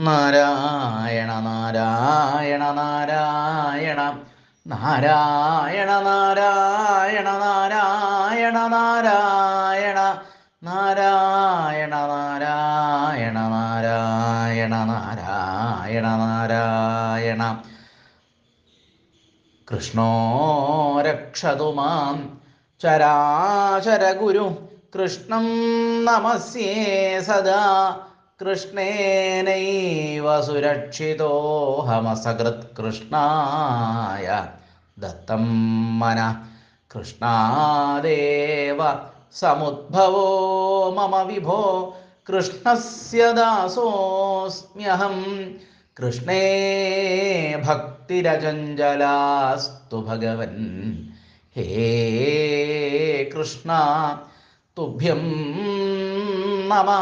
നാരായണ നാരായണ നാരായണ. നാരായണ നാരായണ നാരായണ നാരായണ. നാരായണ നാരായണ നാരായണ നാരായണ നാരായണ. കൃഷ്ണോ രക്ഷതു മാം. ചരാചരഗുരു കൃഷ്ണം നമസ്യേ സദാ. कृष्णेनैव सुरक्षितोऽहमसकृत्कृष्णाय दत्तं मनः कृष्णादेव समुद्भवो मम विभो कृष्णस्य दासोऽस्म्यहं कृष्णे भक्तिरजञ्जलास्तु भगवन् हे कृष्णा तुभ्यं नमः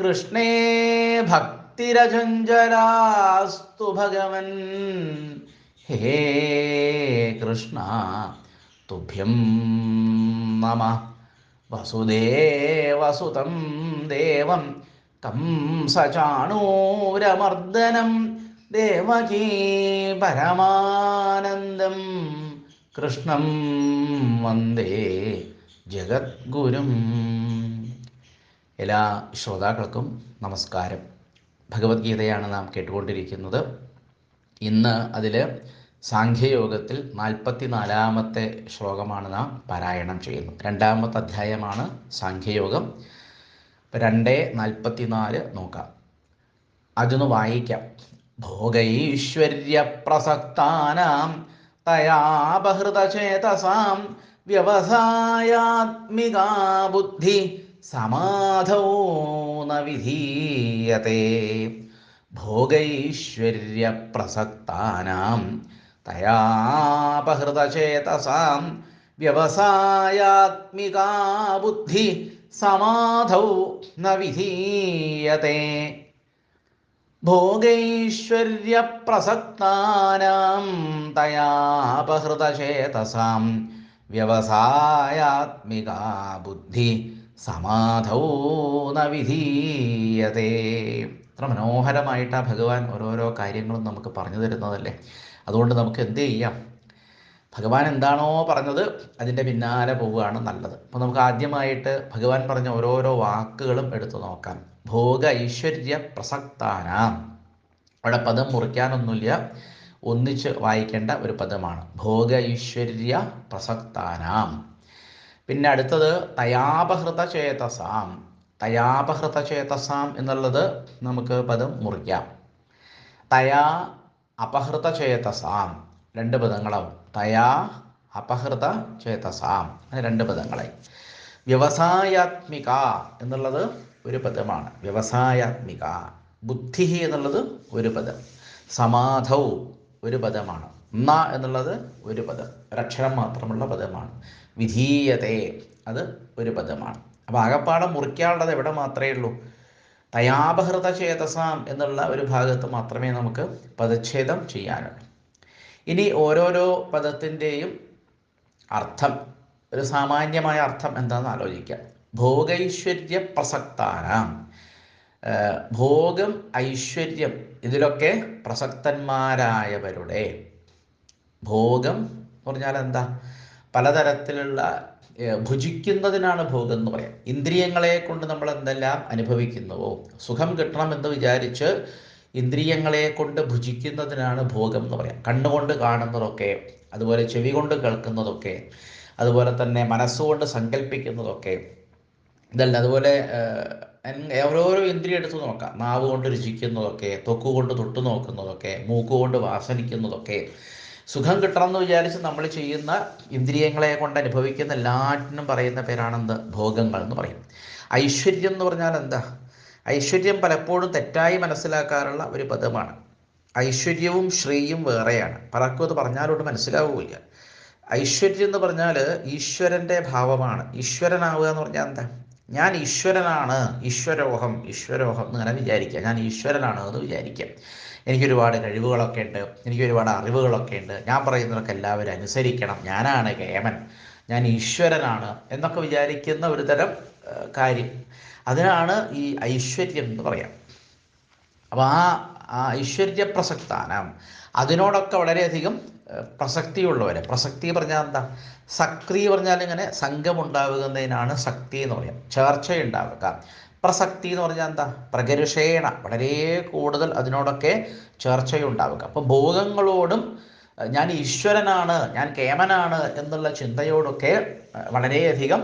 കൃഷ്ണേ ഭക്തിരജഞ്ജലാസ്തു ഭഗവൻ. ഹേ കൃഷ്ണ തുഭ്യം നമ. വസുദേവസുതം ദേവം കംസചാണൂരമർദ്ദനം ദേവകീ പരമാനന്ദം. കൃഷ്ണം വന്ദേ ജഗദ്ഗുരും. എല്ലാ ശ്രോതാക്കൾക്കും നമസ്കാരം. ഭഗവത്ഗീതയാണ് നാം കേട്ടുകൊണ്ടിരിക്കുന്നത്. ഇന്ന് അതിൽ സാഖ്യയോഗത്തിൽ നാൽപ്പത്തി നാലാമത്തെ ശ്ലോകമാണ് നാം പാരായണം ചെയ്യുന്നത്. രണ്ടാമത്തെ അധ്യായമാണ് സാഖ്യയോഗം. രണ്ട് നാൽപ്പത്തി നാല് നോക്കാം. അതൊന്ന് വായിക്കാം. ഭോഗൈശ്വര്യ പ്രസക്താനാം തയാപഹൃതചേതസാം വ്യവസായാത്മികാ ബുദ്ധി സമാധോ ന വിധീയത്തെ ഭോഗൈശ്വര്യപ്രസക്താനാം തയാപഹൃതചേതസാം വ്യവസായാത്മികാ ബുദ്ധി സമാധൗ ന വിധീയത്തെ ഭോഗൈശ്വര്യപ്രസക്താനാം തയാപഹൃതചേതസാം വ്യവസായാത്മികാ ബുദ്ധി സമാധൗ ന വിധീയത്തെ എത്ര മനോഹരമായിട്ടാണ് ഭഗവാൻ ഓരോരോ കാര്യങ്ങളും നമുക്ക് പറഞ്ഞു തരുന്നതല്ലേ? അതുകൊണ്ട് നമുക്ക് എന്ത് ചെയ്യാം? ഭഗവാൻ എന്താണോ പറഞ്ഞത് അതിന്റെ പിന്നാലെ പോവുകയാണ് നല്ലത്. അപ്പോൾ നമുക്ക് ആദ്യമായിട്ട് ഭഗവാൻ പറഞ്ഞ ഓരോരോ വാക്കുകളും എടുത്തു നോക്കാം. ഭോഗ ഐശ്വര്യ പ്രസക്താനാം. അവിടെ പദം മുറിക്കാനൊന്നുമില്ല. ഒന്നിച്ച് വായിക്കേണ്ട ഒരു പദമാണ്. ഭോഗ ഐശ്വര്യ പ്രസക്താനാം. പിന്നെ അടുത്തത് തയാപഹൃത ചേതസാം തയാപഹൃത ചേതസാം എന്നുള്ളത് നമുക്ക് പദം മുറിക്കാം. തയാ അപഹൃത ചേതസാം രണ്ട് പദങ്ങളാവും. തയാ അപഹൃത ചേതസാം രണ്ട് പദങ്ങളായി. വ്യവസായാത്മിക എന്നുള്ളത് ഒരു പദമാണ്. വ്യവസായാത്മിക. ബുദ്ധി എന്നുള്ളത് ഒരു പദം. സമാധൗ ഒരു പദമാണ്. ന എന്നുള്ളത് ഒരു പദം. ഒരക്ഷരം മാത്രമുള്ള പദമാണ്. വിധീയതേ. അത് ഒരു പദമാണ്. അപ്പോൾ ആകപ്പാടം മുറിക്കാനുള്ളത് എവിടെ മാത്രമേ ഉള്ളൂ? തയാപഹൃത ചേതസാം എന്നുള്ള ഒരു ഭാഗത്ത് മാത്രമേ നമുക്ക് പദച്ഛേദം ചെയ്യാനുള്ളൂ. ഇനി ഓരോരോ പദത്തിന്റെയും അർത്ഥം ഒരു സാമാന്യമായ അർത്ഥം എന്താണെന്ന് ആലോചിക്കാം ഭോഗൈശ്വര്യ പ്രസക്താനാം ഭോഗം ഐശ്വര്യം ഇതിലൊക്കെ പ്രസക്തന്മാരായവരുടെ. ഭോഗം എന്ന് പറഞ്ഞാൽ എന്താ പലതരത്തിലുള്ള ഭുജിക്കുന്നതിനാണ് ഭോഗം എന്ന് പറയാം. ഇന്ദ്രിയങ്ങളെ കൊണ്ട് നമ്മൾ എന്തെല്ലാം അനുഭവിക്കുന്നുവോ? സുഖം കിട്ടണമെന്ന് വിചാരിച്ച് ഇന്ദ്രിയങ്ങളെ കൊണ്ട് ഭുജിക്കുന്നതിനാണ് ഭോഗം എന്ന് പറയാം. കണ്ണുകൊണ്ട് കാണുന്നതൊക്കെ അതുപോലെ ചെവി കൊണ്ട് കേൾക്കുന്നതൊക്കെ അതുപോലെ തന്നെ മനസ്സുകൊണ്ട് സങ്കല്പിക്കുന്നതൊക്കെ ഇതല്ല അതുപോലെ ഓരോരോ ഇന്ദ്രിയം എടുത്ത് നോക്കാം. നാവ് കൊണ്ട് രുചിക്കുന്നതൊക്കെ തൊക്ക് കൊണ്ട് തൊട്ടു നോക്കുന്നതൊക്കെ മൂക്ക് കൊണ്ട് വാസനിക്കുന്നതൊക്കെ സുഖം കിട്ടണം എന്ന് വിചാരിച്ച് നമ്മൾ ചെയ്യുന്ന ഇന്ദ്രിയങ്ങളെ കൊണ്ട് അനുഭവിക്കുന്ന എല്ലാറ്റിനും പറയുന്ന പേരാണെന്ത്? ഭോഗങ്ങൾ എന്ന് പറയും. ഐശ്വര്യം എന്ന് പറഞ്ഞാൽ എന്താ? ഐശ്വര്യം പലപ്പോഴും തെറ്റായി മനസ്സിലാക്കാറുള്ള ഒരു പദമാണ്. ഐശ്വര്യവും ശ്രീയും വേറെയാണ്. പലർക്കും അത് പറഞ്ഞാലോട്ട് മനസ്സിലാവുകയില്ല. ഐശ്വര്യം എന്ന് പറഞ്ഞാൽ ഈശ്വരന്റെ ഭാവമാണ്. ഈശ്വരനാവുക എന്ന് പറഞ്ഞാൽ എന്താ? ഞാൻ ഈശ്വരനാണ് ഈശ്വരോഹം ഈശ്വരോഹം എന്ന് അങ്ങനെ വിചാരിക്കുക. ഞാൻ ഈശ്വരനാണ് എന്ന് വിചാരിക്കുക. എനിക്കൊരുപാട് കഴിവുകളൊക്കെ ഉണ്ട് എനിക്ക് ഒരുപാട് അറിവുകളൊക്കെ ഉണ്ട്. ഞാൻ പറയുന്നതൊക്കെ എല്ലാവരും അനുസരിക്കണം. ഞാനാണ് കേമൻ ഞാൻ ഈശ്വരനാണ് എന്നൊക്കെ വിചാരിക്കുന്ന ഒരു തരം കാര്യം. അതിനാണ് ഈ ഐശ്വര്യം എന്ന് പറയാം. അപ്പോൾ ആ ഐശ്വര്യ പ്രസക്താനം അതിനോടൊക്കെ വളരെയധികം ഏഹ്, പ്രസക്തിയുള്ളവർ പ്രസക്തി പറഞ്ഞാൽ എന്താ? സക്രി പറഞ്ഞാൽ ഇങ്ങനെ സംഘമുണ്ടാവുന്നതിനാണ് ശക്തി എന്ന് പറയാം. ചേർച്ചയുണ്ടാവുക. പ്രസക്തി എന്ന് പറഞ്ഞാൽ എന്താ? പ്രകരുഷേണ. വളരെ കൂടുതൽ അതിനോടൊക്കെ ചേർച്ചയുണ്ടാവുക. അപ്പോൾ ഭോഗങ്ങളോടും ഞാൻ ഈശ്വരനാണ് ഞാൻ കേമനാണ് എന്നുള്ള ചിന്തയോടൊക്കെ വളരെയധികം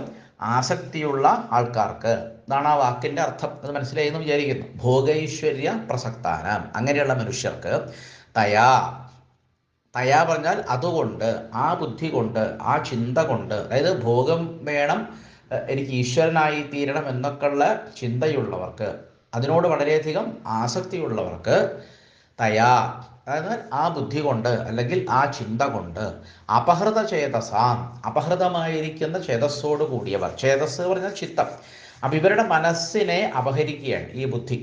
ആസക്തിയുള്ള ആൾക്കാർക്ക്. ഇതാണ് ആ വാക്കിന്റെ അർത്ഥം. അത് മനസ്സിലായി എന്ന് വിചാരിക്കുന്നു. ഭോഗൈശ്വര്യ പ്രസക്താനം. അങ്ങനെയുള്ള മനുഷ്യർക്ക് തയാ തയാ പറഞ്ഞാൽ അതുകൊണ്ട് ആ ബുദ്ധി കൊണ്ട് ആ ചിന്ത കൊണ്ട് അതായത് ഭോഗം വേണം എനിക്ക് ഈശ്വരനായി തീരണം എന്നൊക്കെയുള്ള ചിന്തയുള്ളവർക്ക് അതിനോട് വളരെയധികം ആസക്തിയുള്ളവർക്ക് തയാ അതായത് ആ ബുദ്ധി കൊണ്ട് അല്ലെങ്കിൽ ആ ചിന്ത കൊണ്ട് അപഹൃത ചേതസാം അപഹൃതമായിരിക്കുന്ന ചേതസ്സോട് കൂടിയവർ. ചേതസ് പറഞ്ഞാൽ ചിത്തം. അപ്പം ഇവരുടെ മനസ്സിനെ അപഹരിക്കുകയാണ് ഈ ബുദ്ധി.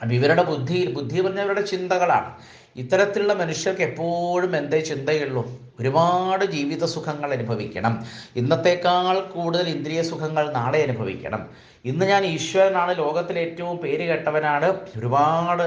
അപ്പം ഇവരുടെ ബുദ്ധി ബുദ്ധി പറഞ്ഞാൽ ഇവരുടെ ചിന്തകളാണ്. ഇത്തരത്തിലുള്ള മനുഷ്യർക്ക് എപ്പോഴും എന്തേ ചിന്തയുള്ളൂ? ഒരുപാട് ജീവിത സുഖങ്ങൾ അനുഭവിക്കണം. ഇന്നത്തേക്കാൾ കൂടുതൽ ഇന്ദ്രിയ സുഖങ്ങൾ നാളെ അനുഭവിക്കണം. ഇന്ന് ഞാൻ ഈശ്വരനാണ് ലോകത്തിലെ ഏറ്റവും പേര് കേട്ടവനാണ് ഒരുപാട്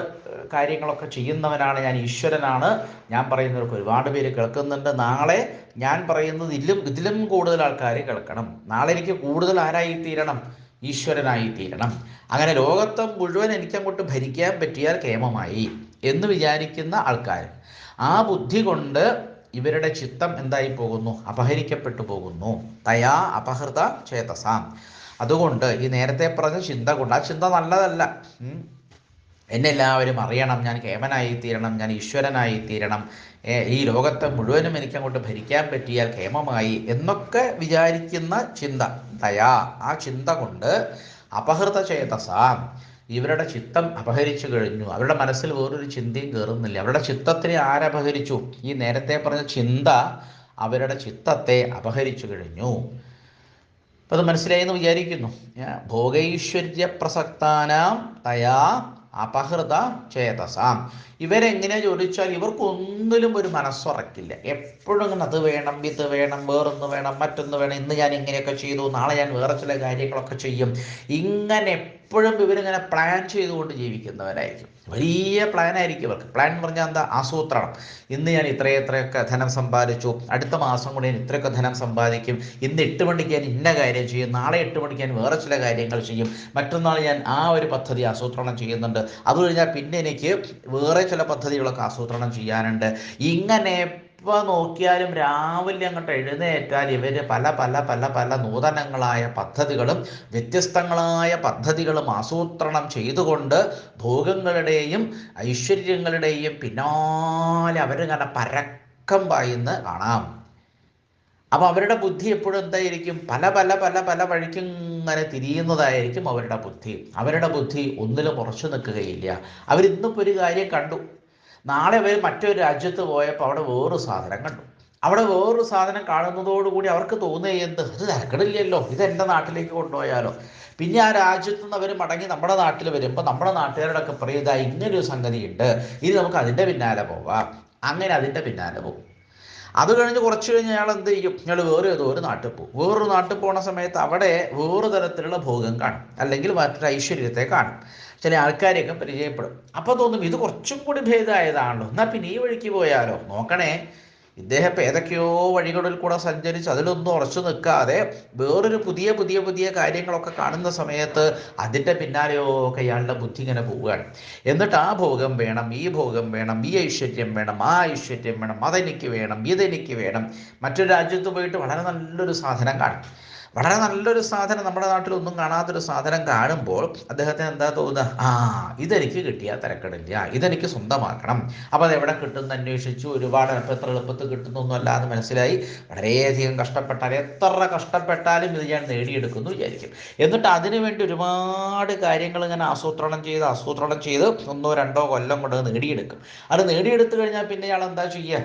കാര്യങ്ങളൊക്കെ ചെയ്യുന്നവനാണ് ഞാൻ ഈശ്വരനാണ്. ഞാൻ പറയുന്നവർക്ക് ഒരുപാട് പേര് കേൾക്കുന്നുണ്ട്. നാളെ ഞാൻ പറയുന്നത് ഇതിലും ഇതിലും കൂടുതൽ ആൾക്കാർ കേൾക്കണം. നാളെ എനിക്ക് കൂടുതൽ ആരായി തീരണം ഈശ്വരനായി തീരണം അങ്ങനെ ലോകത്തെ മുഴുവൻ എനിക്കങ്ങോട്ട് ഭരിക്കാൻ പറ്റിയാൽ കേമമായി. എന്ന് വിചാരിക്കുന്ന ആൾക്കാർ. ആ ബുദ്ധി കൊണ്ട് ഇവരുടെ ചിത്തം എന്തായി പോകുന്നു? അപഹരിക്കപ്പെട്ടു പോകുന്നു. തയാ അപഹൃത ചേതസാം. അതുകൊണ്ട് ഈ നേരത്തെ പറഞ്ഞ ചിന്ത കൊണ്ട് ആ ചിന്ത നല്ലതല്ല. എന്നെല്ലാവരും അറിയണം ഞാൻ കേമനായി തീരണം ഞാൻ ഈശ്വരനായി തീരണം ഈ ലോകത്തെ മുഴുവനും എനിക്ക് അങ്ങോട്ട് ഭരിക്കാൻ പറ്റിയാൽ കേമമായി എന്നൊക്കെ വിചാരിക്കുന്ന ചിന്ത. ദയാ ആ ചിന്ത കൊണ്ട് അപഹൃത ചേതസാം. ഇവരുടെ ചിത്തം അപഹരിച്ചു കഴിഞ്ഞു. അവരുടെ മനസ്സിൽ വേറൊരു ചിന്തയും കയറുന്നില്ല അവരുടെ ചിത്തത്തിനെ ആരപഹരിച്ചു ഈ നേരത്തെ പറഞ്ഞ ചിന്ത അവരുടെ ചിത്തത്തെ അപഹരിച്ചു കഴിഞ്ഞു. അപ്പം അത് മനസ്സിലായി എന്ന് വിചാരിക്കുന്നു. ഭോഗൈശ്വര്യ പ്രസക്താനാം തയാ അപഹൃത ചേതസാം. ഇവരെങ്ങനെ ചോദിച്ചാൽ ഇവർക്കൊന്നിലും ഒരു മനസ്സുറക്കില്ല. എപ്പോഴും ഇങ്ങനെ അത് വേണം ഇത് വേണം വേറൊന്ന് വേണം മറ്റൊന്ന് വേണം ഇന്ന് ഞാൻ ഇങ്ങനെയൊക്കെ ചെയ്തു നാളെ ഞാൻ വേറെ ചില കാര്യങ്ങളൊക്കെ ചെയ്യും. ഇങ്ങനെ എപ്പോഴും ഇവരിങ്ങനെ പ്ലാൻ ചെയ്തുകൊണ്ട് ജീവിക്കുന്നവരായിരിക്കും. വലിയ പ്ലാൻ ആയിരിക്കും ഇവർക്ക്. പ്ലാൻ എന്ന് പറഞ്ഞാൽ എന്താ? ആസൂത്രണം. ഇന്ന് ഞാൻ ഇത്രയും ഇത്രയൊക്കെ ധനം സമ്പാദിച്ചു. അടുത്ത മാസം കൂടി ഞാൻ ഇത്രയൊക്കെ ധനം സമ്പാദിക്കും. ഇന്ന് എട്ട് മണിക്ക് ഞാൻ ഇന്ന കാര്യം ചെയ്യും. നാളെ എട്ട് മണിക്ക് ഞാൻ വേറെ ചില കാര്യങ്ങൾ ചെയ്യും. മറ്റന്നാൾ ഞാൻ ആ ഒരു പദ്ധതി ആസൂത്രണം ചെയ്യുന്നുണ്ട്. അത് കഴിഞ്ഞാൽ പിന്നെ എനിക്ക് വേറെ ചില പദ്ധതികളൊക്കെ ആസൂത്രണം ചെയ്യാനുണ്ട്. ഇങ്ങനെ ഇപ്പോൾ നോക്കിയാലും രാവിലെ അങ്ങോട്ട് എഴുന്നേറ്റാൽ ഇവർ പല പല പല പല നൂതനങ്ങളായ പദ്ധതികളും വ്യത്യസ്തങ്ങളായ പദ്ധതികളും ആസൂത്രണം ചെയ്തുകൊണ്ട് ഭോഗങ്ങളുടെയും ഐശ്വര്യങ്ങളുടെയും പിന്നാലെ അവരിങ്ങനെ പരക്കം പായുന്ന കാണാം. അപ്പോൾ അവരുടെ ബുദ്ധി എപ്പോഴും എന്തായിരിക്കും? പല പല പല പല വഴിക്കും ഇങ്ങനെ തിരിയുന്നതായിരിക്കും അവരുടെ ബുദ്ധി. അവരുടെ ബുദ്ധി ഒന്നിലും ഉറച്ചു നിൽക്കുകയില്ല. അവരിന്നിപ്പോൾ ഒരു കാര്യം കണ്ടു. നാളെ അവർ മറ്റൊരു രാജ്യത്ത് പോയപ്പോൾ അവിടെ വേറൊരു സാധനം കണ്ടു. അവിടെ വേറൊരു സാധനം കാണുന്നതോടുകൂടി അവർക്ക് തോന്നുക എന്ത്? അത് ഇത് എന്റെ നാട്ടിലേക്ക് കൊണ്ടുപോയാലോ? പിന്നെ ആ രാജ്യത്തു നിന്ന് അവർ മടങ്ങി നമ്മുടെ നാട്ടിൽ വരുമ്പോൾ നമ്മുടെ നാട്ടുകാരോടൊക്കെ പറയും ഇങ്ങനൊരു സംഗതിയുണ്ട്. ഇനി നമുക്ക് അതിന്റെ പിന്നാലെ പോവാം. അങ്ങനെ അതിന്റെ പിന്നാലെ പോകും. അത് കഴിഞ്ഞ് കുറച്ച് കഴിഞ്ഞ് അയാൾ എന്ത് ചെയ്യും? അയാൾ വേറെ ഏതോ ഒരു നാട്ടിൽ പോകും. വേറൊരു നാട്ടിൽ പോണ സമയത്ത് അവിടെ വേറൊരു തരത്തിലുള്ള ഭോഗം കാണും. അല്ലെങ്കിൽ മറ്റൊരു ഐശ്വര്യത്തെ കാണും. ചില ആൾക്കാരെയൊക്കെ പരിചയപ്പെടും. അപ്പോൾ തോന്നും ഇത് കുറച്ചും കൂടി ഭേദമായതാണല്ലോ. എന്നാൽ പിന്നെ ഈ വഴിക്ക് പോയാലോ? നോക്കണേ. ഇദ്ദേഹം ഏതൊക്കെയോ വഴികളിൽ കൂടെ സഞ്ചരിച്ച് അതിലൊന്നും ഉറച്ചു നിൽക്കാതെ വേറൊരു പുതിയ പുതിയ പുതിയ കാര്യങ്ങളൊക്കെ കാണുന്ന സമയത്ത് അതിന്റെ പിന്നാലെയോ ഒക്കെ ഇയാളുടെ ബുദ്ധി ഇങ്ങനെ പോവുകയാണ്. എന്നിട്ട് ആ ഭോഗം വേണം ഈ ഭോഗം വേണം ഈ ഐശ്വര്യം വേണം ആ ഐശ്വര്യം വേണം അതെനിക്ക് വേണം ഇതെനിക്ക് വേണം. മറ്റൊരു രാജ്യത്ത് പോയിട്ട് വളരെ നല്ലൊരു സാധനം കാണും. വളരെ നല്ലൊരു സാധനം നമ്മുടെ നാട്ടിൽ നാട്ടിലൊന്നും കാണാത്തൊരു സാധനം കാണുമ്പോൾ അദ്ദേഹത്തിന് എന്താ തോന്നുക? ആ ഇതെനിക്ക് കിട്ടിയാൽ തിരക്കടില്ല. ഇതെനിക്ക് സ്വന്തമാക്കണം. അപ്പോൾ അത് എവിടെ കിട്ടുമെന്ന് അന്വേഷിച്ചു. ഒരുപാട് എത്ര എളുപ്പത്തിൽ കിട്ടുന്നൊന്നുമല്ല എന്ന് മനസ്സിലായി. വളരെയധികം കഷ്ടപ്പെട്ടാൽ എത്ര കഷ്ടപ്പെട്ടാലും ഇത് ഞാൻ നേടിയെടുക്കുന്നു വിചാരിക്കും. എന്നിട്ട് അതിനു വേണ്ടി ഒരുപാട് കാര്യങ്ങൾ ഇങ്ങനെ ആസൂത്രണം ചെയ്ത് ആസൂത്രണം ചെയ്ത് ഒന്നോ രണ്ടോ കൊല്ലം കൊണ്ട് നേടിയെടുക്കും. അത് നേടിയെടുത്തു കഴിഞ്ഞാൽ പിന്നെ ഇയാൾ എന്താ ചെയ്യുക?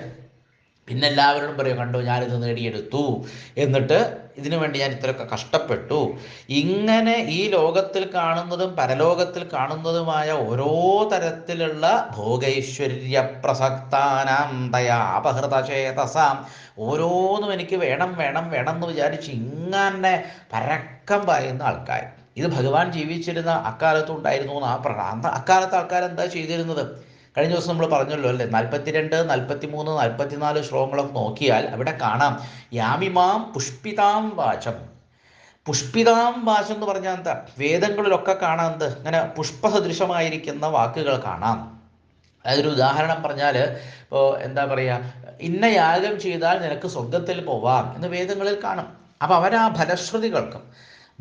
പിന്നെ എല്ലാവരോടും പറയും കണ്ടു ഞാനിത് നേടിയെടുത്തു. എന്നിട്ട് ഇതിനു വേണ്ടി ഞാൻ ഇത്രയൊക്കെ കഷ്ടപ്പെട്ടു. ഇങ്ങനെ ഈ ലോകത്തിൽ കാണുന്നതും പരലോകത്തിൽ കാണുന്നതുമായ ഓരോ തരത്തിലുള്ള ഭോഗൈശ്വര്യ പ്രസക്താനാന്തയാപഹൃത ചേതസാം ഓരോന്നും എനിക്ക് വേണം വേണം വേണം എന്ന് വിചാരിച്ച് ഇങ്ങനെ പരക്കം പായുന്ന ആൾക്കാർ ഇത് ഭഗവാൻ ജീവിച്ചിരുന്ന അക്കാലത്തുണ്ടായിരുന്നു എന്ന് ആ അക്കാലത്ത് ആൾക്കാർ എന്താ ചെയ്തിരുന്നത്? കഴിഞ്ഞ ദിവസം നമ്മൾ പറഞ്ഞല്ലോ അല്ലേ? നാൽപ്പത്തിരണ്ട് നാൽപ്പത്തി മൂന്ന് നാൽപ്പത്തിനാല് ശ്ലോകങ്ങളൊക്കെ നോക്കിയാൽ അവിടെ കാണാം. യാമിമാം പുഷ്പിതാം വാചം. പുഷ്പിതാം വാചം എന്ന് പറഞ്ഞാൽ എന്താ? വേദങ്ങളിലൊക്കെ കാണാം എന്ത്? ഇങ്ങനെ പുഷ്പസദൃശമായിരിക്കുന്ന വാക്കുകൾ കാണാം. അതൊരു ഉദാഹരണം പറഞ്ഞാൽ ഇപ്പോൾ എന്താ പറയുക ഇന്ന യാഗം ചെയ്താൽ നിനക്ക് സ്വർഗത്തിൽ പോവാം എന്ന് വേദങ്ങളിൽ കാണും. അപ്പോൾ അവരാ ഫലശ്രുതി കേൾക്കും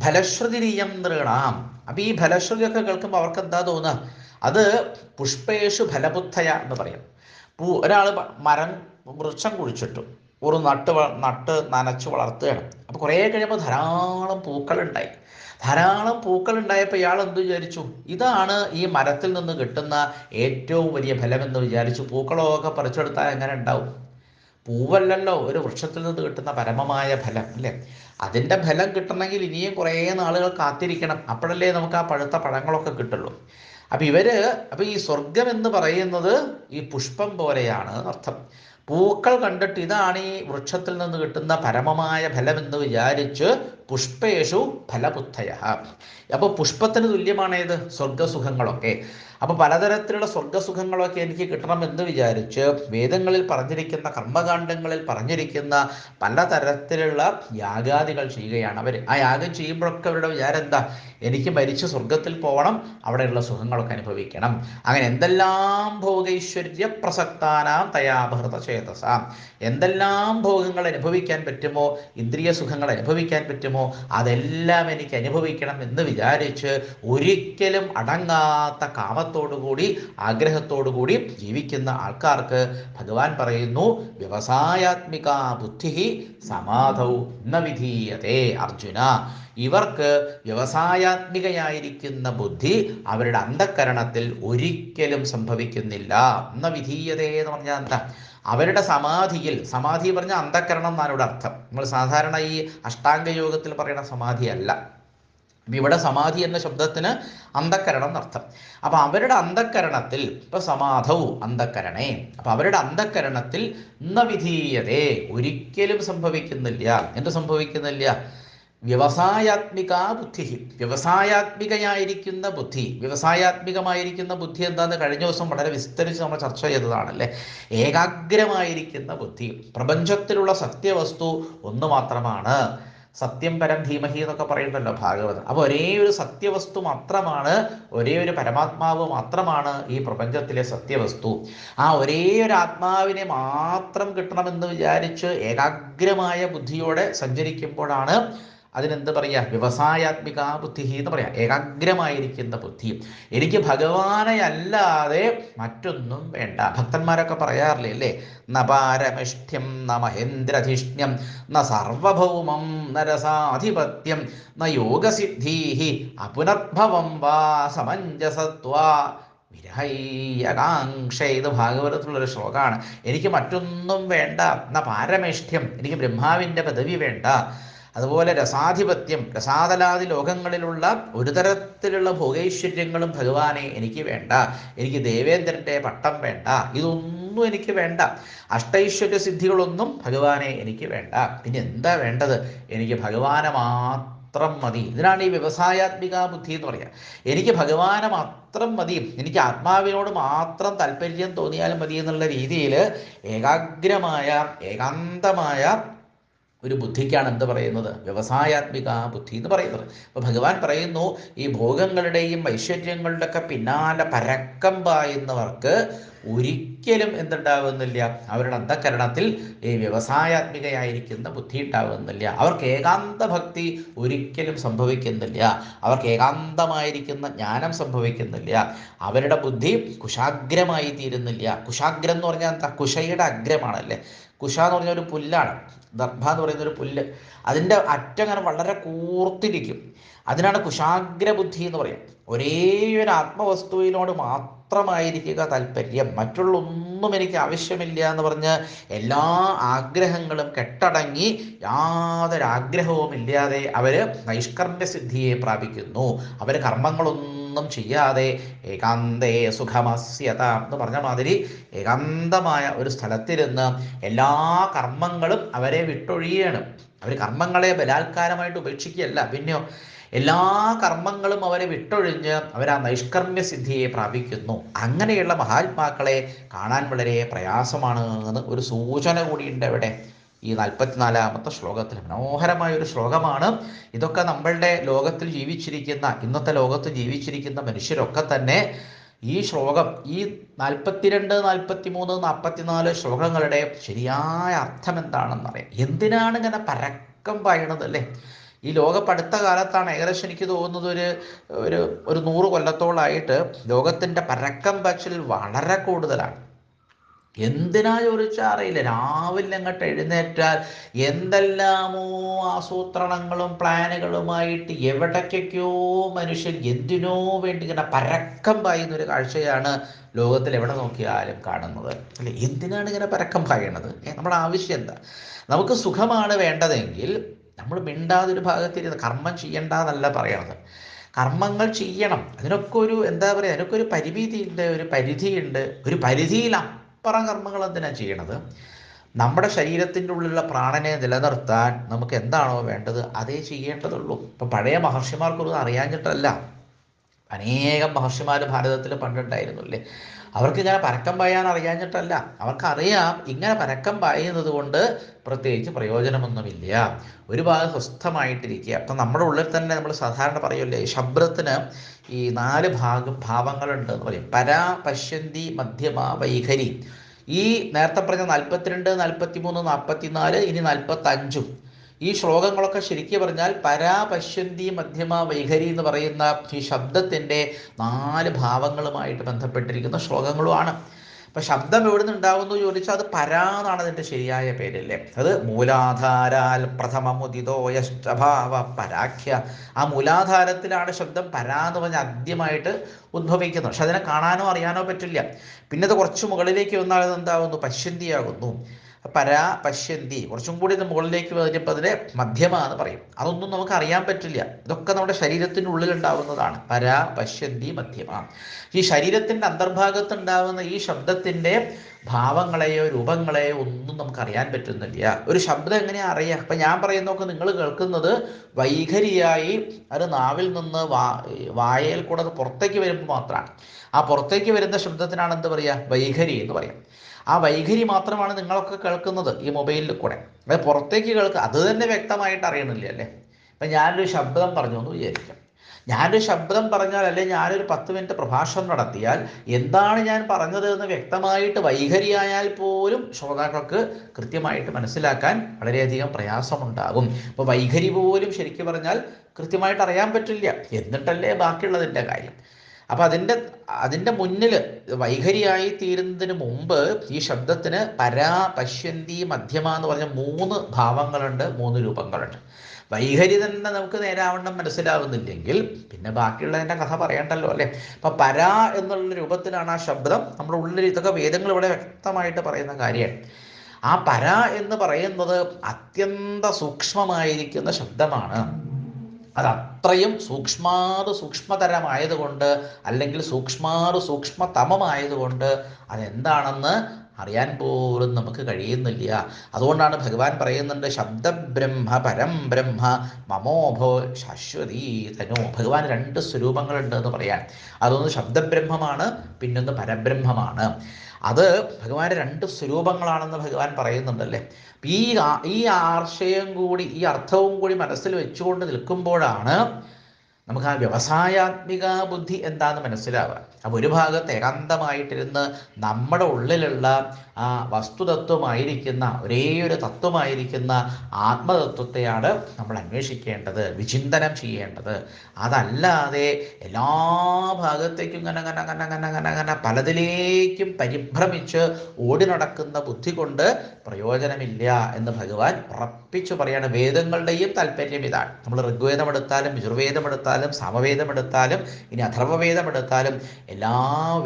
ഫലശ്രുതി നിയന്ത്രണം. അപ്പോൾ ഈ ഫലശ്രുതിയൊക്കെ കേൾക്കുമ്പോൾ അവർക്ക് എന്താ തോന്നുക? അത് പുഷ്പേഷു ഫലബുദ്ധയ എന്ന് പറയും. പൂ ഒരാൾ മരം വൃക്ഷം കുഴിച്ചിട്ടു. ഒരു നട്ട് നട്ട് നനച്ച് വളർത്തുകയാണ്. അപ്പോൾ കുറേ കഴിയുമ്പോൾ ധാരാളം പൂക്കളുണ്ടായി. ധാരാളം പൂക്കൾ ഉണ്ടായപ്പോൾ ഇയാൾ എന്ത് വിചാരിച്ചു? ഇതാണ് ഈ മരത്തിൽ നിന്ന് കിട്ടുന്ന ഏറ്റവും വലിയ ഫലമെന്ന് വിചാരിച്ചു. പൂക്കളൊക്കെ പറിച്ചെടുത്താൽ എങ്ങനെ ഉണ്ടാവും? പൂവല്ലല്ലോ ഒരു വൃക്ഷത്തിൽ നിന്ന് കിട്ടുന്ന പരമമായ ഫലം അല്ലേ? അതിന്റെ ഫലം കിട്ടണമെങ്കിൽ ഇനിയും കുറേ നാളുകൾ കാത്തിരിക്കണം. അപ്പോഴല്ലേ നമുക്ക് ആ പഴുത്ത പഴങ്ങളൊക്കെ കിട്ടുള്ളൂ. അപ്പം ഇവർ അപ്പം ഈ സ്വർഗം എന്ന് പറയുന്നത് ഈ പുഷ്പം പോലെയാണ് അർത്ഥം. പൂക്കൾ കണ്ടിട്ട് ഇതാണ് ഈ വൃക്ഷത്തിൽ നിന്ന് കിട്ടുന്ന പരമമായ ഫലമെന്ന് വിചാരിച്ച് പുഷ്പേഷു ഫലബുദ്ധയ അപ്പോൾ പുഷ്പത്തിന് തുല്യമാണ് ഏത്? സ്വർഗസുഖങ്ങളൊക്കെ അപ്പോൾ പലതരത്തിലുള്ള സ്വർഗസുഖങ്ങളൊക്കെ എനിക്ക് കിട്ടണം എന്ന് വിചാരിച്ച് വേദങ്ങളിൽ പറഞ്ഞിരിക്കുന്ന കർമ്മകാണ്ഡങ്ങളിൽ പറഞ്ഞിരിക്കുന്ന പലതരത്തിലുള്ള യാഗാദികൾ ചെയ്യുകയാണ് അവർ ആ യാഗം ചെയ്യുമ്പോഴൊക്കെ അവരുടെ വിചാരം എന്താ എനിക്ക് മരിച്ച് സ്വർഗത്തിൽ പോകണം അവിടെയുള്ള സുഖങ്ങളൊക്കെ അനുഭവിക്കണം. അങ്ങനെ എന്തെല്ലാം ഭോഗൈശ്വര്യ പ്രസക്താനാം തയാഭൃത ചേതസ. എന്തെല്ലാം ഭോഗങ്ങൾ അനുഭവിക്കാൻ പറ്റുമോ? ഇന്ദ്രിയ സുഖങ്ങൾ അനുഭവിക്കാൻ പറ്റുമോ? അതെല്ലാം എനിക്ക് അനുഭവിക്കണം എന്ന് വിചാരിച്ച് ഒരിക്കലും അടങ്ങാത്ത കാമത്തോടുകൂടി ആഗ്രഹത്തോടുകൂടി ജീവിക്കുന്ന ആൾക്കാർക്ക് ഭഗവാൻ പറയുന്നു വ്യവസായാത്മിക ബുദ്ധി സമാധൗ ന വിധീയതേ അർജുന. ഇവർക്ക് വ്യവസായാത്മികയായിരിക്കുന്ന ബുദ്ധി അവരുടെ അന്ധക്കരണത്തിൽ ഒരിക്കലും സംഭവിക്കുന്നില്ല. എന്ന വിധീയതേ എന്ന് പറഞ്ഞാൽ എന്താ? അവരുടെ സമാധിയിൽ സമാധി പറഞ്ഞ അന്ധകരണം എന്നാണ് ഇവിടെ അർത്ഥം. നമ്മൾ സാധാരണ ഈ അഷ്ടാംഗ യോഗത്തിൽ പറയുന്ന സമാധിയല്ല ഇവിടെ സമാധി എന്ന ശബ്ദത്തിന് അന്ധക്കരണം എന്നർത്ഥം അപ്പൊ അവരുടെ അന്ധക്കരണത്തിൽ ഇപ്പൊ സമാധവും അന്ധക്കരണേ അപ്പൊ അവരുടെ അന്ധക്കരണത്തിൽ വിധീയതേ ഒരിക്കലും സംഭവിക്കുന്നില്ല. എന്ത് സംഭവിക്കുന്നില്ല? വ്യവസായാത്മിക ബുദ്ധി വ്യവസായാത്മികയായിരിക്കുന്ന ബുദ്ധി വ്യവസായാത്മികമായിരിക്കുന്ന ബുദ്ധി എന്താന്ന് കഴിഞ്ഞ ദിവസം വളരെ വിസ്തരിച്ച് നമ്മൾ ചർച്ച ചെയ്തതാണല്ലേ? ഏകാഗ്രമായിരിക്കുന്ന ബുദ്ധി. പ്രപഞ്ചത്തിലുള്ള സത്യവസ്തു ഒന്ന് മാത്രമാണ്. സത്യം പരം ധീമഹി എന്നൊക്കെ പറയുന്നുണ്ടല്ലോ ഭാഗവതം. അപ്പോൾ ഒരേ ഒരു സത്യവസ്തു മാത്രമാണ് ഒരേ ഒരു പരമാത്മാവ് മാത്രമാണ് ഈ പ്രപഞ്ചത്തിലെ സത്യവസ്തു. ആ ഒരേ ഒരു ആത്മാവിനെ മാത്രം കിട്ടണമെന്ന് വിചാരിച്ച് ഏകാഗ്രമായ ബുദ്ധിയോടെ സഞ്ചരിക്കുമ്പോഴാണ് അതിനെന്ത് പറയുക വ്യവസായാത്മിക ബുദ്ധി എന്ന് പറയാം. ഏകാഗ്രമായിരിക്കുന്ന ബുദ്ധി എനിക്ക് ഭഗവാനെ അല്ലാതെ മറ്റൊന്നും വേണ്ട. ഭക്തന്മാരൊക്കെ പറയാറില്ലേ അല്ലേ? ന പാരമിഷ്ഠ്യം ന മഹേന്ദ്രധിഷ്ണ്യം ന സർവഭൗമം ന രസാധിപത്യം ന യോഗസിദ്ധീഹി അപുനർഭവം വാ സമഞ്ജസത്വ വിരഹയകാംക്ഷ ഇത് ഭാഗവതത്തിലുള്ളൊരു ശ്ലോകമാണ് എനിക്ക് മറ്റൊന്നും വേണ്ട. ന പാരമേഷ്ഠ്യം. എനിക്ക് ബ്രഹ്മാവിന്റെ പദവി വേണ്ട. അതുപോലെ രസാധിപത്യം രസാതലാതി ലോകങ്ങളിലുള്ള ഒരു തരത്തിലുള്ള ഭോഗൈശ്വര്യങ്ങളും ഭഗവാനെ എനിക്ക് വേണ്ട എനിക്ക് ദേവേന്ദ്രന്റെ പട്ടം വേണ്ട ഇതൊന്നും എനിക്ക് വേണ്ട. അഷ്ടൈശ്വര്യ സിദ്ധികളൊന്നും ഭഗവാനെ എനിക്ക് വേണ്ട. പിന്നെ എന്താ വേണ്ടത്? എനിക്ക് ഭഗവാനെ മാത്രം മതി. ഇതിനാണ് ഈ വ്യവസായാത്മിക ബുദ്ധി എന്ന് പറയുക. എനിക്ക് ഭഗവാനെ മാത്രം മതി. എനിക്ക് ആത്മാവിനോട് മാത്രം താല്പര്യം തോന്നിയാലും മതി എന്നുള്ള രീതിയിൽ ഏകാഗ്രമായ ഏകാന്തമായ ഒരു ബുദ്ധിക്കാണ് എന്ത് പറയുന്നത്? വ്യവസായാത്മിക ബുദ്ധി എന്ന് പറയുന്നത്. അപ്പോൾ ഭഗവാൻ പറയുന്നു ഈ ഭോഗങ്ങളുടെയും ഐശ്വര്യങ്ങളുടെയൊക്കെ പിന്നാലെ പരക്കം പായുന്നവർക്ക് ഒരിക്കലും എന്തുണ്ടാവുന്നില്ല. അവരുടെ അന്ധകരണത്തിൽ ഈ വ്യവസായാത്മികയായിരിക്കുന്ന ബുദ്ധി ഉണ്ടാവുന്നില്ല. അവർക്ക് ഏകാന്ത ഭക്തി ഒരിക്കലും സംഭവിക്കുന്നില്ല. അവർക്ക് ഏകാന്തമായിരിക്കുന്ന ജ്ഞാനം സംഭവിക്കുന്നില്ല. അവരുടെ ബുദ്ധി കുശാഗ്രമായി തീരുന്നില്ല കുശാഗ്രം എന്ന് പറഞ്ഞാൽ എന്താ? കുശയുടെ അഗ്രമാണല്ലേ? കുശ എന്ന് പറഞ്ഞ ഒരു പുല്ലാണ്. ദർഭ എന്ന് പറയുന്ന ഒരു പുല്ല് അതിന്റെ അറ്റം അങ്ങനെ വളരെ കൂർത്തിരിക്കും. അതിനാണ് കുശാഗ്രബുദ്ധി എന്ന് പറയും ഒരേ ഒരു ആത്മവസ്തുവിനോട് മാത്രമായിരിക്കുക താല്പര്യം. മറ്റുള്ള ഒന്നും എനിക്ക് ആവശ്യമില്ല എന്ന് പറഞ്ഞ് എല്ലാ ആഗ്രഹങ്ങളും കെട്ടടങ്ങി യാതൊരു ആഗ്രഹവും ഇല്ലാതെ അവർ നൈഷ്കർമ്മ്യ സിദ്ധിയെ പ്രാപിക്കുന്നു. അവർ കർമ്മങ്ങളൊന്നും ചെയ്യാതെ ഏകാന്തേ സുഖമസ്യത എന്ന് പറഞ്ഞ മാതിരി ഏകാന്തമായ ഒരു സ്ഥലത്തിരുന്ന് എല്ലാ കർമ്മങ്ങളും അവരെ വിട്ടൊഴിയാണ്. അവർ കർമ്മങ്ങളെ ബലാത്കാരമായിട്ട് ഉപേക്ഷിക്കുകയല്ല. പിന്നെയോ എല്ലാ കർമ്മങ്ങളും അവരെ വിട്ടൊഴിഞ്ഞ് അവർ ആ നൈഷ്കർമ്മ്യ സിദ്ധിയെ പ്രാപിക്കുന്നു. അങ്ങനെയുള്ള മഹാത്മാക്കളെ കാണാൻ വളരെ പ്രയാസമാണ് എന്ന് ഒരു സൂചന കൂടിയുണ്ട് അവിടെ. ഈ നാൽപ്പത്തിനാലാമത്തെ ശ്ലോകത്തിൽ മനോഹരമായ ഒരു ശ്ലോകമാണ്. ഇതൊക്കെ നമ്മളുടെ ലോകത്തിൽ ജീവിച്ചിരിക്കുന്ന ഇന്നത്തെ ലോകത്ത് ജീവിച്ചിരിക്കുന്ന മനുഷ്യരൊക്കെ തന്നെ ഈ ശ്ലോകം ഈ നാൽപ്പത്തിരണ്ട് നാൽപ്പത്തി മൂന്ന് നാൽപ്പത്തിനാല് ശ്ലോകങ്ങളുടെ ശരിയായ അർത്ഥം എന്താണെന്നറിയാം എന്തിനാണ് ഇങ്ങനെ പരക്കം പായണത് അല്ലേ? ഈ ലോകം അടുത്ത കാലത്താണ് ഏകദേശം എനിക്ക് തോന്നുന്നത് ഒരു ഒരു ഒരു നൂറ് കൊല്ലത്തോളായിട്ട് ലോകത്തിന്റെ പരക്കം പച്ചിൽ വളരെ കൂടുതലാണ്. എന്തിനാ ചോദിച്ചാൽ അറിയില്ല. രാവിലെ അങ്ങോട്ട് എഴുന്നേറ്റാൽ എന്തെല്ലാമോ ആസൂത്രണങ്ങളും പ്ലാനുകളുമായിട്ട് എവിടേക്കൊക്കെയോ മനുഷ്യൻ എന്തിനോ വേണ്ടി ഇങ്ങനെ പരക്കം പായുന്ന ഒരു കാഴ്ചയാണ് ലോകത്തിൽ എവിടെ നോക്കിയാലും കാണുന്നത്. അല്ലെ? എന്തിനാണ് ഇങ്ങനെ പരക്കം പായണത് നമ്മുടെ ആവശ്യം എന്താ? നമുക്ക് സുഖമാണ് വേണ്ടതെങ്കിൽ നമ്മൾ മിണ്ടാതെ ഒരു ഭാഗത്തിരുന്ന് കർമ്മം ചെയ്യണ്ടെന്നല്ല പറയണത്. കർമ്മങ്ങൾ ചെയ്യണം. അതിനൊക്കെ ഒരു എന്താ പറയുക അതിനൊക്കെ ഒരു പരിമിതിയുണ്ട് ഒരു പരിധിയുണ്ട് ഒരു പരിധിയിലപ്പുറം കർമ്മങ്ങൾ എന്തിനാണ് ചെയ്യണത്? നമ്മുടെ ശരീരത്തിന്റെ ഉള്ളിലുള്ള പ്രാണനെ നിലനിർത്താൻ നമുക്ക് എന്താണോ വേണ്ടത് അതേ ചെയ്യേണ്ടതുള്ളൂ. ഇപ്പം പഴയ മഹർഷിമാർക്കൊന്നും അറിയാഞ്ഞിട്ടല്ല. അനേകം മഹർഷിമാർ ഭാരതത്തിൽ പണ്ടുണ്ടായിരുന്നു അല്ലേ അവർക്ക് ഇങ്ങനെ പരക്കം പായാൻ അറിയാഞ്ഞിട്ടല്ല. അവർക്കറിയാം ഇങ്ങനെ പരക്കം പായുന്നത് കൊണ്ട് പ്രത്യേകിച്ച് പ്രയോജനമൊന്നുമില്ല. ഒരു ഭാഗം സ്വസ്ഥമായിട്ടിരിക്കുക. അപ്പം നമ്മുടെ ഉള്ളിൽ തന്നെ നമ്മൾ സാധാരണ പറയുമല്ലേ ശബ്ദത്തിന് ഈ നാല് ഭാഗം ഭാവങ്ങളുണ്ട് എന്ന് പറയും. പരാ പശ്യന്തി മധ്യമ വൈഖരി. ഈ നേരത്തെ പറഞ്ഞ നാൽപ്പത്തിരണ്ട് നാൽപ്പത്തി മൂന്ന് നാൽപ്പത്തിനാല് ഇനി നാൽപ്പത്തഞ്ചും ഈ ശ്ലോകങ്ങളൊക്കെ ശരിക്കും പറഞ്ഞാൽ പരാ പശ്യന്തി മധ്യമ വൈഖരി എന്ന് പറയുന്ന ഈ ശബ്ദത്തിന്റെ നാല് ഭാവങ്ങളുമായിട്ട് ബന്ധപ്പെട്ടിരിക്കുന്ന ശ്ലോകങ്ങളുമാണ്. അപ്പം ശബ്ദം എവിടെ നിന്ന് ഉണ്ടാവുന്നു ചോദിച്ചാൽ അത് പരാ എന്നാണ് അതിന്റെ ശരിയായ പേരല്ലേ. അത് മൂലാധാരാൽ പ്രഥമമുദിതോയഷ്ടഭാവ പരാഖ്യ. ആ മൂലാധാരത്തിലാണ് ശബ്ദം പരാ എന്ന് പറഞ്ഞ ആദ്യമായിട്ട് ഉദ്ഭവിക്കുന്നത്. പക്ഷെ അതിനെ കാണാനോ അറിയാനോ പറ്റില്ല. പിന്നെ അത് കുറച്ച് മുകളിലേക്ക് വന്നാൽ അത് എന്താകുന്നു പശ്യന്തിയാകുന്നു. പരാ പശ്യന്തി. കുറച്ചും കൂടി ഇത് മുകളിലേക്ക് വരുമ്പോൾ അതിനെ മധ്യമ എന്ന് പറയും. അതൊന്നും നമുക്ക് അറിയാൻ പറ്റില്ല. ഇതൊക്കെ നമ്മുടെ ശരീരത്തിനുള്ളിൽ ഉള്ളിലുണ്ടാവുന്നതാണ് പരാ പശ്യന്തി മധ്യമ. ഈ ശരീരത്തിന്റെ അന്തർഭാഗത്ത് ഉണ്ടാവുന്ന ഈ ശബ്ദത്തിന്റെ ഭാവങ്ങളെയോ രൂപങ്ങളെയോ ഒന്നും നമുക്ക് അറിയാൻ പറ്റുന്നില്ല. ഒരു ശബ്ദം എങ്ങനെയാ അറിയാം? അപ്പം ഞാൻ പറയുന്നതൊക്കെ നിങ്ങൾ കേൾക്കുന്നത് വൈഖരിയായി അത് നാവിൽ നിന്ന് വാ വായയിൽ കൂടെ അത് പുറത്തേക്ക് വരുമ്പോൾ മാത്രമാണ്. ആ പുറത്തേക്ക് വരുന്ന ശബ്ദത്തിനാണ് എന്ത് പറയുക? വൈഖരി എന്ന് പറയാം ആ വൈഖരി മാത്രമാണ് നിങ്ങളൊക്കെ കേൾക്കുന്നത് ഈ മൊബൈലിൽ കൂടെ. അത് പുറത്തേക്ക് കേൾക്കുക അത് തന്നെ വ്യക്തമായിട്ട് അറിയണില്ല അല്ലേ? ഇപ്പം ഞാനൊരു ശബ്ദം പറഞ്ഞു എന്ന് വിചാരിക്കാം. ഞാനൊരു ശബ്ദം പറഞ്ഞാൽ അല്ലെ ഞാനൊരു പത്ത് മിനിറ്റ് പ്രഭാഷണം നടത്തിയാൽ എന്താണ് ഞാൻ പറഞ്ഞത് എന്ന് വ്യക്തമായിട്ട് വൈഖരിയായാൽ പോലും ശ്രോതാക്കൾക്ക് കൃത്യമായിട്ട് മനസ്സിലാക്കാൻ വളരെയധികം പ്രയാസമുണ്ടാകും. അപ്പോൾ വൈഖരി പോലും ശരിക്കും പറഞ്ഞാൽ കൃത്യമായിട്ട് അറിയാൻ പറ്റില്ല. എന്നിട്ടല്ലേ ബാക്കിയുള്ളതിന്റെ കാര്യം. അപ്പം അതിന്റെ അതിന്റെ മുന്നിൽ വൈഖരിയായി തീരുന്നതിന് മുമ്പ് ഈ ശബ്ദത്തിന് പരാ പശ്യന്തി മധ്യമ എന്ന് പറഞ്ഞ മൂന്ന് ഭാവങ്ങളുണ്ട് മൂന്ന് രൂപങ്ങളുണ്ട്. വൈഖരി തന്നെ നമുക്ക് നേരാവണ്ണം മനസ്സിലാവുന്നില്ലെങ്കിൽ പിന്നെ ബാക്കിയുള്ളതിന്റെ കഥ പറയണ്ടല്ലോ അല്ലേ? അപ്പം പരാ എന്നുള്ള രൂപത്തിലാണ് ആ ശബ്ദം. നമ്മുടെ ഉള്ളിൽ ഇതൊക്കെ വേദങ്ങൾ ഇവിടെ വ്യക്തമായിട്ട് പറയുന്ന കാര്യമാണ്. ആ പര എന്ന് പറയുന്നത് അത്യന്ത സൂക്ഷ്മമായിരിക്കുന്ന ശബ്ദമാണ്. അത്. അത്രയും സൂക്ഷ്മാത് സൂക്ഷ്മതരമായതുകൊണ്ട് അല്ലെങ്കിൽ സൂക്ഷ്മാത് സൂക്ഷ്മതമമായതുകൊണ്ട് അതെന്താണെന്ന് അറിയാൻ പോലും നമുക്ക് കഴിയുന്നില്ല. അതുകൊണ്ടാണ് ഭഗവാൻ പറയുന്നുണ്ട് ശബ്ദബ്രഹ്മ പരം ബ്രഹ്മ മമോഭോ ശാശ്വതീ തനോ. ഭഗവാൻ രണ്ട് സ്വരൂപങ്ങളുണ്ട് എന്ന് പറയാൻ അതൊന്ന് ശബ്ദബ്രഹ്മമാണ് പിന്നൊന്ന് പരബ്രഹ്മമാണ്. അത് ഭഗവാന്റെ രണ്ട് സ്വരൂപങ്ങളാണെന്ന് ഭഗവാൻ പറയുന്നുണ്ടല്ലേ? ഈ ഈ ആശയം കൂടി ഈ അർത്ഥവും കൂടി മനസ്സിൽ വെച്ചുകൊണ്ട് നിൽക്കുമ്പോഴാണ് നമുക്ക് ആ വ്യവസായാത്മിക ബുദ്ധി എന്താന്ന് മനസ്സിലാവുക. അപ്പോൾ ഒരു ഭാഗത്ത് ഏകാന്തമായിട്ടിരുന്ന് നമ്മുടെ ഉള്ളിലുള്ള ആ വസ്തുതത്വമായിരിക്കുന്ന ഒരേ ഒരു തത്വമായിരിക്കുന്ന ആത്മതത്വത്തെയാണ് നമ്മൾ അന്വേഷിക്കേണ്ടത് വിചിന്തനം ചെയ്യേണ്ടത്. അതല്ലാതെ എല്ലാ ഭാഗത്തേക്കും ഇങ്ങനെ അങ്ങനെ അങ്ങനെ അങ്ങനെ അങ്ങനെ അങ്ങനെ പലതിലേക്കും പരിഭ്രമിച്ച് ഓടി നടക്കുന്ന ബുദ്ധി കൊണ്ട് പ്രയോജനമില്ല എന്ന് ഭഗവാൻ ഉറപ്പിച്ചു പറയാണ്. വേദങ്ങളുടെയും താല്പര്യം ഇതാണ്. നമ്മൾ ഋഗ്വേദം എടുത്താലും യജുർവേദം എടുത്താലും സാമവേദം എടുത്താലും ഇനി അഥർവവേദം എടുത്താലും എല്ലാ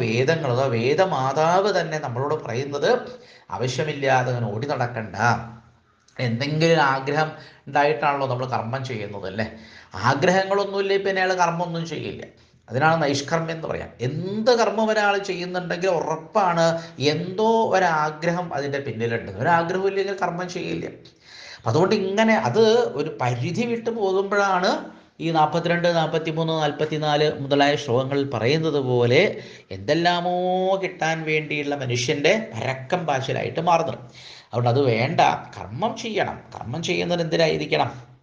വേദങ്ങളും അതോ വേദമാതാവ് തന്നെ നമ്മളോട് പറയുന്നത് ആവശ്യമില്ലാതെ അങ്ങനെ ഓടി നടക്കണ്ട. എന്തെങ്കിലും ആഗ്രഹം ഉണ്ടായിട്ടാണല്ലോ നമ്മൾ കർമ്മം ചെയ്യുന്നത് അല്ലേ? ആഗ്രഹങ്ങളൊന്നുമില്ല പിന്നെ അയാൾ കർമ്മമൊന്നും ചെയ്യില്ല. അതിനാണ് നൈഷ്കർമ്മ്യം എന്ന് പറയാം. എന്ത് കർമ്മം ഒരാൾ ചെയ്യുന്നുണ്ടെങ്കിൽ ഉറപ്പാണ് എന്തോ ഒരാഗ്രഹം അതിന്റെ പിന്നിലുണ്ട്. ഒരാഗ്രഹം ഇല്ലെങ്കിൽ കർമ്മം ചെയ്യില്ല. അപ്പം അതുകൊണ്ട് ഇങ്ങനെ അത് ഒരു പരിധി വിട്ടു പോകുമ്പോഴാണ് ഈ നാൽപ്പത്തിരണ്ട് നാൽപ്പത്തി മൂന്ന് നാൽപ്പത്തിനാല് മുതലായ ശ്ലോകങ്ങളിൽ പറയുന്നത് പോലെ എന്തെല്ലാമോ കിട്ടാൻ വേണ്ടിയുള്ള മനുഷ്യന്റെ പരക്കം പാശലായിട്ട് മാറുന്നത്. അതുകൊണ്ട് അത് വേണ്ട. കർമ്മം ചെയ്യണം. കർമ്മം ചെയ്യുന്നത് എന്തിനായിരിക്കണം?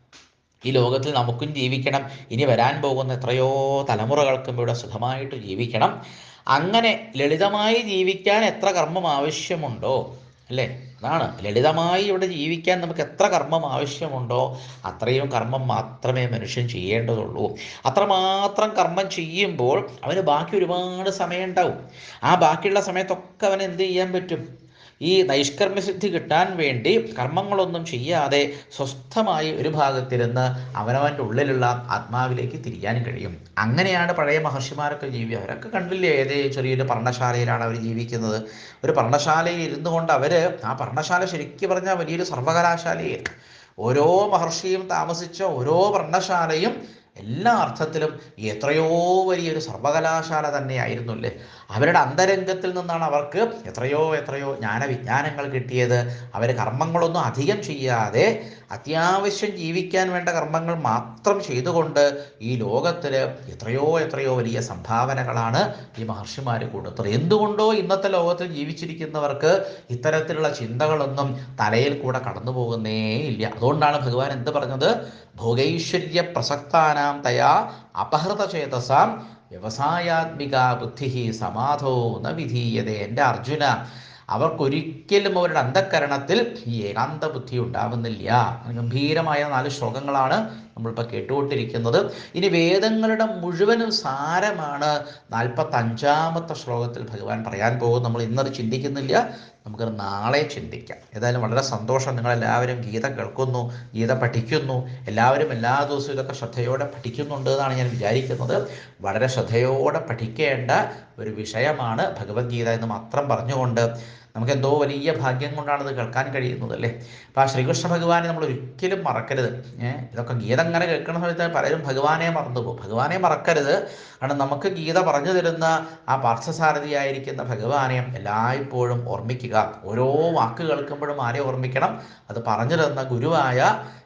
ഈ ലോകത്തിൽ നമുക്കും ജീവിക്കണം. ഇനി വരാൻ പോകുന്ന എത്രയോ തലമുറകൾക്കും ഇവിടെ സുഖമായിട്ട് ജീവിക്കണം. അങ്ങനെ ലളിതമായി ജീവിക്കാൻ എത്ര കർമ്മം ആവശ്യമുണ്ടോ? അല്ലേ? അതാണ്. ലളിതമായി ഇവിടെ ജീവിക്കാൻ നമുക്ക് എത്ര കർമ്മം ആവശ്യമുണ്ടോ? അത്രയും കർമ്മം മാത്രമേ മനുഷ്യൻ ചെയ്യേണ്ടതുള്ളൂ. അത്രമാത്രം കർമ്മം ചെയ്യുമ്പോൾ അവന് ബാക്കി ഒരുപാട് സമയം ഉണ്ടാവും. ആ ബാക്കിയുള്ള സമയത്തൊക്കെ അവൻ എന്ത് ചെയ്യാൻ പറ്റും? ഈ നൈഷ്കർമ്മസിദ്ധി കിട്ടാൻ വേണ്ടി കർമ്മങ്ങളൊന്നും ചെയ്യാതെ സ്വസ്ഥമായി ഒരു ഭാഗത്തിരുന്ന് അവനവന്റെ ഉള്ളിലുള്ള ആത്മാവിലേക്ക് തിരിയാൻ കഴിയും. അങ്ങനെയാണ് പഴയ മഹർഷിമാരൊക്കെ ജീവി അവരൊക്കെ കണ്ടില്ലേ ഏതേ ചെറിയൊരു പർണശാലയിലാണ് അവർ ജീവിക്കുന്നത്. ഒരു പർണശാലയിൽ ഇരുന്നു കൊണ്ട് അവർ ആ പർണശാല ശരിക്കും പറഞ്ഞാൽ വലിയൊരു സർവകലാശാലയായിരുന്നു ഓരോ മഹർഷിയും താമസിച്ച ഓരോ പർണശാലയും എല്ലാ അർത്ഥത്തിലും എത്രയോ വലിയൊരു സർവകലാശാല തന്നെയായിരുന്നു അല്ലേ അവരുടെ അന്തരംഗത്തിൽ നിന്നാണ് അവർക്ക് എത്രയോ എത്രയോ ജ്ഞാനവിജ്ഞാനങ്ങൾ കിട്ടിയത്. അവർ കർമ്മങ്ങളൊന്നും അധികം ചെയ്യാതെ അത്യാവശ്യം ജീവിക്കാൻ വേണ്ട കർമ്മങ്ങൾ മാത്രം ചെയ്തുകൊണ്ട് ഈ ലോകത്തിൽ എത്രയോ എത്രയോ വലിയ സംഭാവനകളാണ് ഈ മഹർഷിമാർ കൊടുത്തത്. എന്തുകൊണ്ടോ ഇന്നത്തെ ലോകത്തിൽ ജീവിച്ചിരിക്കുന്നവർക്ക് ഇത്തരത്തിലുള്ള ചിന്തകളൊന്നും തലയിൽ കൂടെ കടന്നു പോകുന്നേ ഇല്ല. അതുകൊണ്ടാണ് ഭഗവാൻ എന്ത് പറഞ്ഞത്? ഭോഗൈശ്വര്യ പ്രസക്താനാം തയാ അപഹൃത ചേതസാം വ്യവസായാത്മിക ബുദ്ധി സമാധോ ന വിധീയതേ. എന്റെ അർജുന അവർക്കൊരിക്കലും അവരുടെ അന്ധക്കരണത്തിൽ ഈ ഏകാന്ത ബുദ്ധി ഉണ്ടാവുന്നില്ല. ഗംഭീരമായ നാല് ശ്ലോകങ്ങളാണ് നമ്മളിപ്പോൾ കേട്ടുകൊണ്ടിരിക്കുന്നത്. ഇനി വേദങ്ങളുടെ മുഴുവനും സാരമാണ് നാൽപ്പത്തഞ്ചാമത്തെ ശ്ലോകത്തിൽ ഭഗവാൻ പറയാൻ പോകും നമ്മൾ ഇന്നത് ചിന്തിക്കുന്നില്ല. നമുക്ക് നാളെ ചിന്തിക്കാം. ഏതായാലും വളരെ സന്തോഷം. നിങ്ങളെല്ലാവരും ഗീത കേൾക്കുന്നു ഗീത പഠിക്കുന്നു. എല്ലാവരും എല്ലാ ദിവസവും ഇതൊക്കെ ശ്രദ്ധയോടെ പഠിക്കുന്നുണ്ട് എന്നാണ് ഞാൻ വിചാരിക്കുന്നത്. വളരെ ശ്രദ്ധയോടെ പഠിക്കേണ്ട ഒരു വിഷയമാണ് ഭഗവത്ഗീത എന്ന് മാത്രം പറഞ്ഞുകൊണ്ട് നമുക്ക് എന്തോ വലിയ ഭാഗ്യം കൊണ്ടാണ് ഇത് കേൾക്കാൻ കഴിയുന്നത് അല്ലേ? അപ്പോൾ ആ ശ്രീകൃഷ്ണ ഭഗവാനെ നമ്മൾ ഒരിക്കലും മറക്കരുത്. ഇതൊക്കെ ഗീത അങ്ങനെ കേൾക്കുന്ന സമയത്ത് പലരും ഭഗവാനെ മറന്നുപോകും ഭഗവാനെ മറക്കരുത്. കാരണം നമുക്ക് ഗീത പറഞ്ഞു തരുന്ന ആ പാർത്ഥസാരഥിയായിരിക്കുന്ന ഭഗവാനെ എല്ലായ്പ്പോഴും ഓർമ്മിക്കുക. ഓരോ വാക്ക് കേൾക്കുമ്പോഴും ആരെ ഓർമ്മിക്കണം? അത് പറഞ്ഞു തന്ന ഗുരുവായ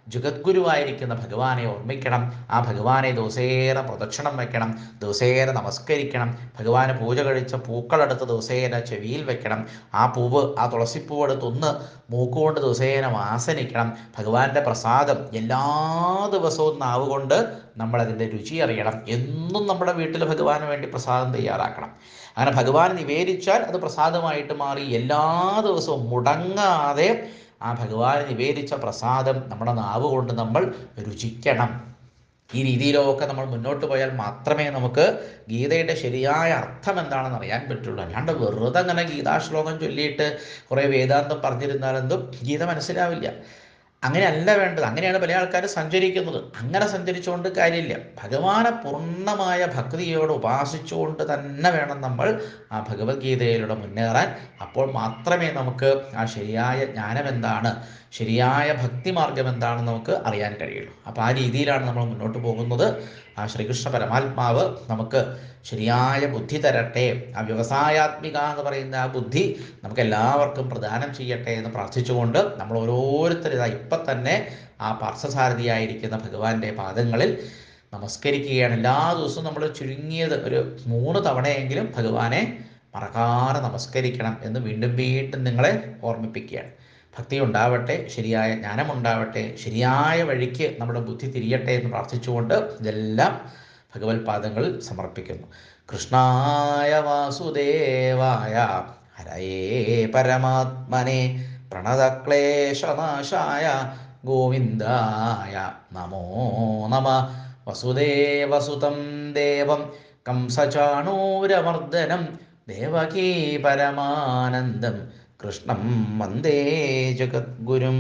ജഗദ്ഗുരുവായിരിക്കുന്ന ഭഗവാനെ ഓർമ്മിക്കണം. ആ ഭഗവാനെ ദിവസേന പ്രദക്ഷിണം വയ്ക്കണം ദിവസേന നമസ്കരിക്കണം. ഭഗവാന് പൂജ കഴിച്ച പൂക്കളെടുത്ത് ദിവസേന ചെവിയിൽ വെക്കണം. ആ പൂവ് ആ തുളസിപ്പൂവ് എടുത്ത് ഒന്ന് മൂക്കുകൊണ്ട് ദിവസേന വാസനിക്കണം ഭഗവാന്റെ പ്രസാദം എല്ലാ ദിവസവും നാവ് കൊണ്ട് നമ്മളതിന്റെ രുചി അറിയണം. എന്നും നമ്മുടെ വീട്ടിൽ ഭഗവാന് വേണ്ടി പ്രസാദം തയ്യാറാക്കണം. അങ്ങനെ ഭഗവാൻ നിവേദിച്ചാൽ അത് പ്രസാദമായിട്ട് മാറി എല്ലാ ദിവസവും മുടങ്ങാതെ ആ ഭഗവാൻ നിവേദിച്ച പ്രസാദം നമ്മുടെ നാവ് കൊണ്ട് നമ്മൾ രുചിക്കണം. ഈ രീതിയിലൊക്കെ നമ്മൾ മുന്നോട്ട് പോയാൽ മാത്രമേ നമുക്ക് ഗീതയുടെ ശരിയായ അർത്ഥം എന്താണെന്ന് അറിയാൻ പറ്റുള്ളൂ. അല്ലാണ്ട് വെറുതെ അങ്ങനെ ഗീതാശ്ലോകം ചൊല്ലിയിട്ട് കുറേ വേദാന്തം പറഞ്ഞിരുന്നാലെന്തും ഗീത മനസ്സിലാവില്ല. അങ്ങനെയല്ല വേണ്ടത്. അങ്ങനെയാണ് പല ആൾക്കാർ സഞ്ചരിക്കുന്നത്. അങ്ങനെ സഞ്ചരിച്ചുകൊണ്ട് കാര്യമില്ല. ഭഗവാനെ പൂർണമായ ഭക്തിയോട് ഉപാസിച്ചുകൊണ്ട് തന്നെ വേണം നമ്മൾ ആ ഭഗവത്ഗീതയിലൂടെ മുന്നേറാൻ. അപ്പോൾ മാത്രമേ നമുക്ക് ആ ശരിയായ ജ്ഞാനം എന്താണ് ശരിയായ ഭക്തിമാർഗം എന്താണെന്ന് നമുക്ക് അറിയാൻ കഴിയുള്ളൂ. അപ്പോൾ ആ രീതിയിലാണ് നമ്മൾ മുന്നോട്ട് പോകുന്നത്. ആ ശ്രീകൃഷ്ണ പരമാത്മാവ് നമുക്ക് ശരിയായ ബുദ്ധി തരട്ടെ ആ വ്യവസായാത്മിക എന്ന് പറയുന്ന ആ ബുദ്ധി നമുക്ക് എല്ലാവർക്കും പ്രദാനം ചെയ്യട്ടെ എന്ന് പ്രാർത്ഥിച്ചുകൊണ്ട് നമ്മൾ ഓരോരുത്തരും ഇപ്പം തന്നെ ആ പാർശ്വസാരഥിയായിരിക്കുന്ന ഭഗവാന്റെ പാദങ്ങളിൽ നമസ്കരിക്കുകയാണ്. എല്ലാ ദിവസവും നമ്മൾ ചുരുങ്ങിയത് ഒരു മൂന്ന് തവണയെങ്കിലും ഭഗവാനെ മറക്കാതെ നമസ്കരിക്കണം എന്ന് വീണ്ടും വീണ്ടും നിങ്ങളെ ഓർമ്മിപ്പിക്കുകയാണ്. ഭക്തി ഉണ്ടാവട്ടെ ശരിയായ ജ്ഞാനമുണ്ടാവട്ടെ ശരിയായ വഴിക്ക് നമ്മുടെ ബുദ്ധി തിരിയട്ടെ എന്ന് പ്രാർത്ഥിച്ചുകൊണ്ട് ഇതെല്ലാം ഭഗവത് പാദങ്ങളിൽ സമർപ്പിക്കുന്നു. കൃഷ്ണായ വാസുദേവായ ഹരയേ പരമാത്മനെ പ്രണതക്ലേശനാശായ ഗോവിന്ദായ നമോ നമ. വസുദേവസുതം ദേവം കംസചാണൂരമർദ്ദനം ദേവകീ പരമാനന്ദം. കൃഷ്ണം വന്ദേ ജഗദ്ഗുരും.